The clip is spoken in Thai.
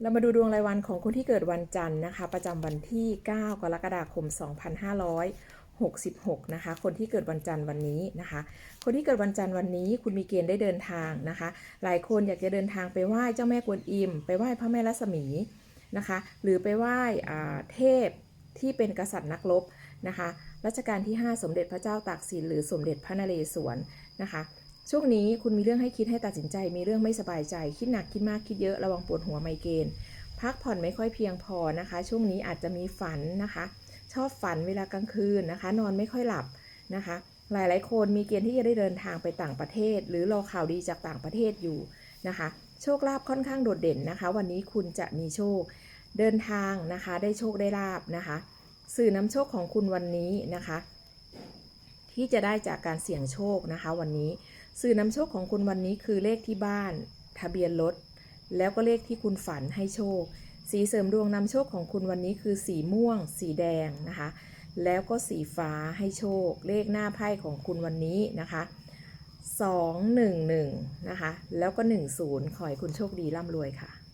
เรามาดูดวงรายวันของคนที่เกิดวันจันทร์นะคะ ประจำวันที่ 9 กรกฎาคม 2566 นะคะ คนที่เกิดวันจันทร์วันนี้นะคะ คนที่เกิดวันจันทร์วันนี้ คุณมีเกณฑ์ได้เดินทางนะคะ หลายคนอยากจะเดินทางไปไหว้เจ้าแม่กวนอิม ไปไหว้พระแม่รัศมีนะคะ หรือไปไหว้เทพที่เป็นกษัตริย์นักรบนะคะ รัชกาลที่ 5 สมเด็จพระเจ้าตากสินหรือสมเด็จพระนเรศวรนะคะ ช่วงนี้คุณมีเรื่องให้คิดให้ตัดสินใจ มีเรื่องไม่สบายใจ คิดหนักคิดมากคิดเยอะระวังปวดหัวไมเกรนพักผ่อนไม่ค่อยเพียงพอนะคะ ช่วงนี้อาจจะมีฝันนะคะ ชอบฝันเวลากลางคืนนะคะ นอนไม่ค่อยหลับนะคะ หลายๆ คนมีเกณฑ์ที่จะได้เดินทางไปต่างประเทศ หรือรอข่าวดีจากต่างประเทศอยู่นะคะ โชคลาภค่อนข้างโดดเด่นนะคะ วันนี้คุณจะมีโชค เดินทางนะคะ ได้โชคได้ลาบนะคะ สื่อนำโชคของคุณวันนี้นะคะ ที่จะได้จากการเสี่ยงโชคนะคะ วันนี้สื่อนำโชคของคุณวันนี้คือเลขที่บ้าน ทะเบียนรถแล้วก็เลขที่คุณฝันให้โชค สีเสริมดวงนำโชคของคุณวันนี้คือสีม่วง สีแดงนะคะ แล้วก็สีฟ้าให้โชค เลขหน้าไพ่ของคุณวันนี้นะคะ211นะคะ แล้วก็ 10 ขอให้คุณโชคดีร่ำรวยค่ะ